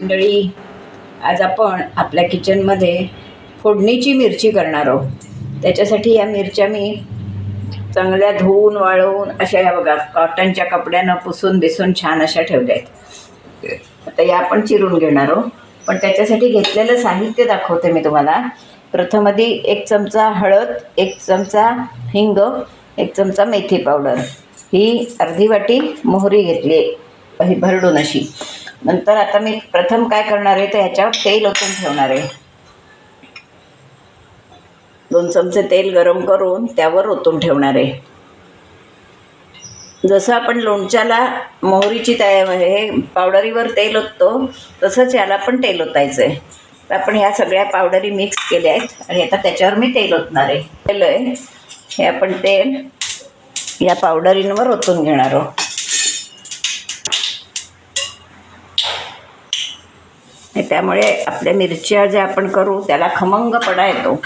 मंडळी आज आपण आपल्या किचनमध्ये फोडणीची मिरची करणार आहोत. त्याच्यासाठी या मिरच्या मी चांगल्या धुवून वाळवून अशा या बघा कॉटनच्या कपड्यानं पुसून बिसून छान अशा ठेवल्या आहेत. आता या आपण चिरून घेणार आहोत. पण त्याच्यासाठी घेतलेलं साहित्य दाखवते मी तुम्हाला. प्रथम आधी एक चमचा हळद एक चमचा हिंग एक चमचा मेथी पावडर. ही अर्धी वाटी मोहरी घेतली भरडून अशी. नंतर आता मी प्रथम काय करणार आहे तर ह्याच्यावर तेल ओतून ठेवणार आहे. दोन चमचे तेल गरम करून त्यावर ओतून ठेवणार आहे. जसं आपण लोणच्याला मोहरीची तया हे पावडरीवर तेल ओततो तसंच याला पण तेल ओतायचं आहे. तर आपण ह्या सगळ्या पावडरी मिक्स केल्या आहेत आणि आता त्याच्यावर मी तेल ओतणार आहे. तेल आहे हे आपण तेल या पावडरींवर ओतून घेणार आहोत. त्यामुळे आपल्या मिरच्या ज्या आपण करू त्याला खमंगपणा येतो.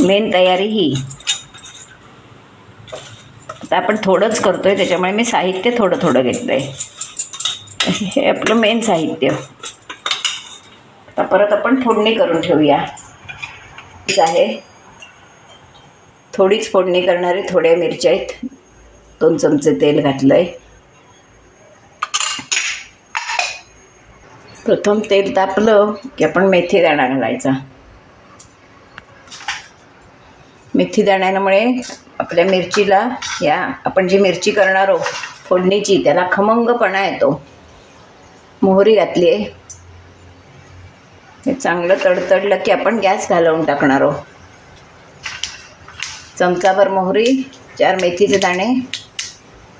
मेन तयारी ही. आता आपण थोडंच करतोय त्याच्यामुळे मी साहित्य थोडं थोडं घेतलं आहे हे आपलं मेन साहित्य. आता परत आपण फोडणी करून ठेवूया. आहे? थोडीच फोडणी करणारे थोड्या मिरच्या आहेत. दोन चमचे तेल घातलं आहे प्रथम तेल तापलं की आपण मेथी दाणा घालायचा. मेथी दाण्यामुळे आपल्या मिरचीला या आपण जी मिरची करणार आहोत फोडणीची त्याला खमंगपणा येतो. मोहरी घातली आहे. हे चांगलं तडतडलं की आपण गॅस घालवून टाकणार आहोत. चमचाभर मोहरी चार मेथीचे दाणे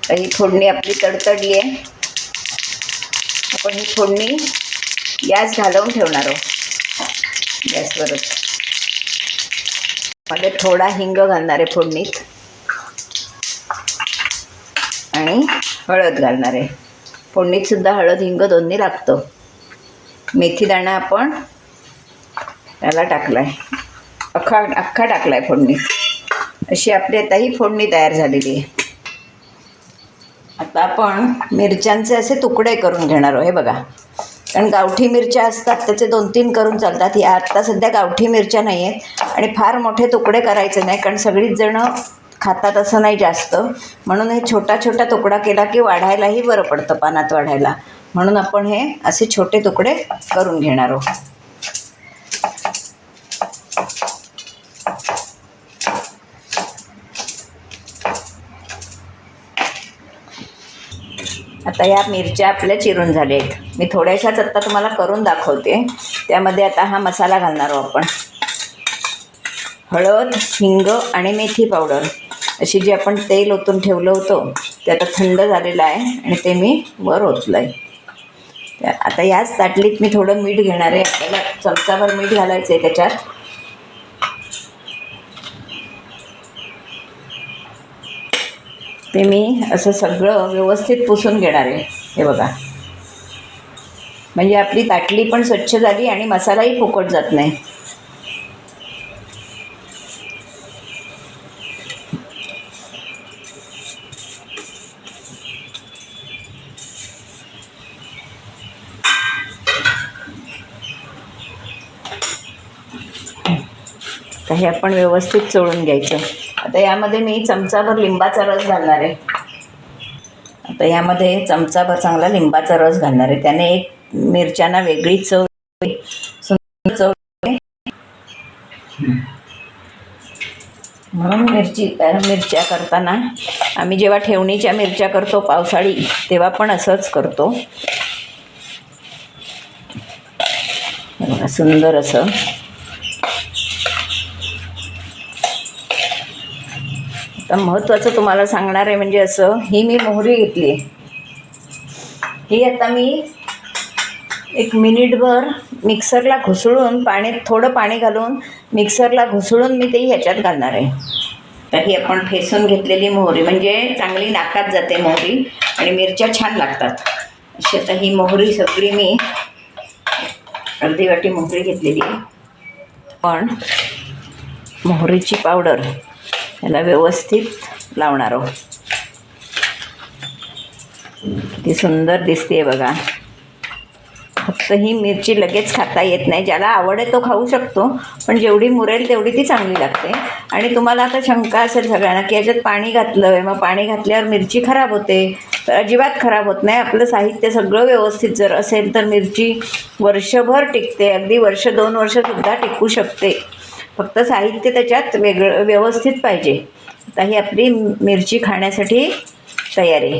ही फोडणी आपली तडतडली आहे आपण ही फोडणी गॅस घालवून ठेवणार आहोत गॅसवरच मध्ये थोडा हिंग घालणार आहे फोडणीत आणि हळद घालणार आहे फोडणीत सुद्धा हळद हिंग दोन्ही लागतो मेथी दाणा आपण त्याला टाकला आहे अख्खा अख्खा टाकला आहे फोडणीत अशी आपली आता ही फोडणी तयार झालेली आहे आता आपण मिरच्यांचे असे तुकडे करून घेणार आहोत हे बघा. कारण गावठी मिरच्या असतात त्याचे दोन तीन करून चालतात. या आत्ता सध्या गावठी मिरच्या नाही आहेत आणि फार मोठे तुकडे करायचे नाही कारण सगळीच जणं खातात असं नाही जास्त. म्हणून हे छोटा छोटा तुकडा केला की वाढायलाही बरं पडतं पानात वाढायला. म्हणून आपण हे असे छोटे तुकडे करून घेणार आहोत. आता या मिरच्या आपल्या चिरून झाल्या आहेत. मी थोड्याशाच आत्ता तुम्हाला करून दाखवते. त्यामध्ये आता हा मसाला घालणार आहोत आपण. हळद हिंग आणि मेथी पावडर. अशी जी आपण तेल ओतून ठेवलं होतं ते आता थंड झालेलं आहे आणि ते मी वर ओतलं आहे आता याच ताटलीत मी थोडं मीठ घेणार आहे. आपल्याला चमचाभर मीठ घालायचं आहे त्याच्यात. ते मी असं सगळं व्यवस्थित पुसून घेणार आहे. हे बघा. म्हणजे आपली ताटली पण स्वच्छ झाली आणि मसालाही फुकट जात नाही. हे आपण व्यवस्थित चोळून घ्यायचं. आता यामध्ये मी चमचाभर लिंबाचा रस घालणार आहे. आता यामध्ये चमचाभर चांगला लिंबाचा रस घालणार आहे. त्याने एक मिरच्यांना वेगळी चव सुंदर चव म्हणून मिरची मिरच्या करताना आम्ही जेव्हा ठेवणीच्या मिरच्या करतो पावसाळी तेव्हा पण असंच करतो. सुंदर असं. तर महत्त्वाचं तुम्हाला सांगणार आहे म्हणजे असं ही मी मोहरी घेतली. आहे ही आता मी एक मिनिटभर मिक्सरला घुसळून पाण्यात थोडं पाणी घालून मिक्सरला घुसळून मी ते ह्याच्यात घालणार आहे. तर ही आपण फेसून घेतलेली मोहरी म्हणजे चांगली नाकात जाते मोहरी आणि मिरच्या छान लागतात. अशी आता ही मोहरी सगळी मी अर्धी वाटी मोहरी घेतलेली आहे. पण मोहरीची पावडर याला व्यवस्थित लावणार आहोत. ती सुंदर दिसते बघा. फक्त ही मिरची लगेच खाता येत नाही. ज्याला आवड आहे तो खाऊ शकतो पण जेवढी मुरेल तेवढी ती चांगली लागते. आणि तुम्हाला आता शंका असेल सगळ्यांना की याच्यात पाणी घातलं आहे मग पाणी घातल्यावर मिरची खराब होते. तर अजिबात खराब होत नाही. आपलं साहित्य सगळं व्यवस्थित जर असेल तर मिरची वर्षभर टिकते. अगदी वर्ष दोन वर्षसुद्धा टिकू शकते. फक्त साहित्य त्याच्यात वेगळं व्यवस्थित पाहिजे. आता ही आपली मिरची खाण्यासाठी तयार आहे.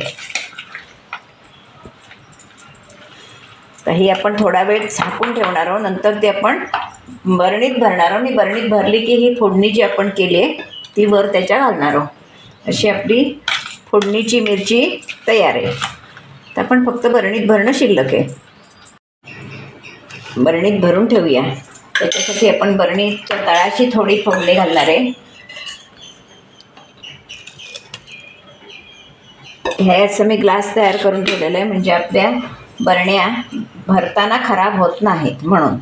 तर ही आपण थोडा वेळ झाकून ठेवणार आहोत. नंतर ती आपण बरणीत भरणार आहोत. आणि बरणीत भरली की ही फोडणी जी आपण केली आहे ती वर त्याच्या घालणार आहोत. अशी आपली फोडणीची मिरची तयार आहे. तर आपण फक्त बरणीत भरणं शिल्लक आहे. बरणीत भरून ठेवूया. त्याच्यासाठी आपण बरणीच्या तळाशी थोडी फोडणी घालणार आहे. हे असं मी ग्लास तयार करून ठेवलेलं आहे म्हणजे आपल्या बरण्या भरताना खराब होत नाहीत म्हणून.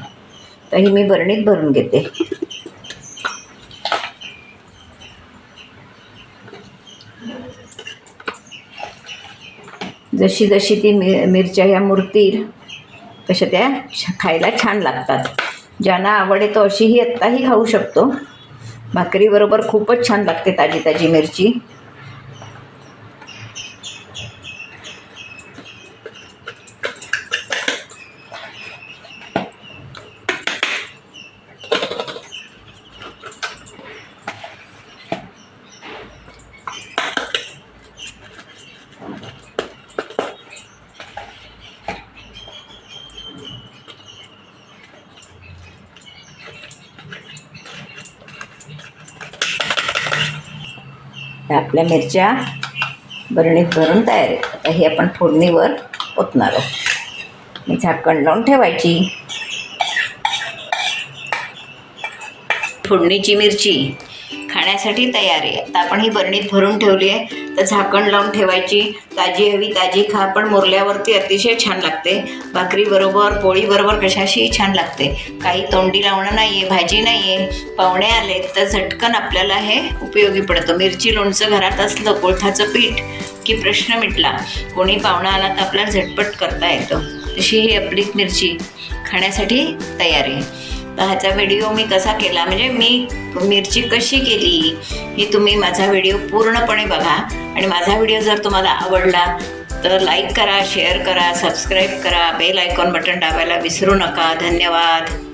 तर ही मी बरणीत भरून घेते. जशी जशी ती मिर मिरच्या ह्या मूर्तीर तशा त्या खायला छान लागतात. ज्यांना आवडे तो अशीही आत्ताही खाऊ शकतो. भाकरीबरोबर खूपच छान लागते ताजी ताजी मिरची. आपल्या मिरच्या बरणीत भरून तयार आहेत. आता ही आपण फोडणीवर ओतणार आहोत. झाकण लावून ठेवायची. फोडणीची मिरची. खाण्यासाठी तयार आहे. आता आपण ही बरणीत भरून ठेवली आहे. तर झाकण लावून ठेवायची. ताजी हवी ताजी खा. पण मुरल्यावरती अतिशय छान लागते. भाकरीबरोबर पोळीबरोबर कशाशीही छान लागते. काही तोंडी लावणं नाही आहे भाजी नाही आहे पाहुणे आले तर झटकन आपल्याला हे उपयोगी पडतं. मिरची लोणचं घरात असलं कोळथाचं पीठ की प्रश्न मिटला कोणी पाहुणा आला तर आपल्याला झटपट करता येतं. अशी ही आपली मिरची खाण्यासाठी तयार आहे. ह्याचा व्हिडिओ मी कसा केला? म्हणजे मी मिरची कशी केली ही तुम्ही माझा व्हिडिओ पूर्णपणे बघा. आणि माझा व्हिडिओ जर तुम्हाला आवडला तर लाईक करा शेअर करा सबस्क्राईब करा बेल आयकॉन बटन दाबायला विसरू नका. धन्यवाद.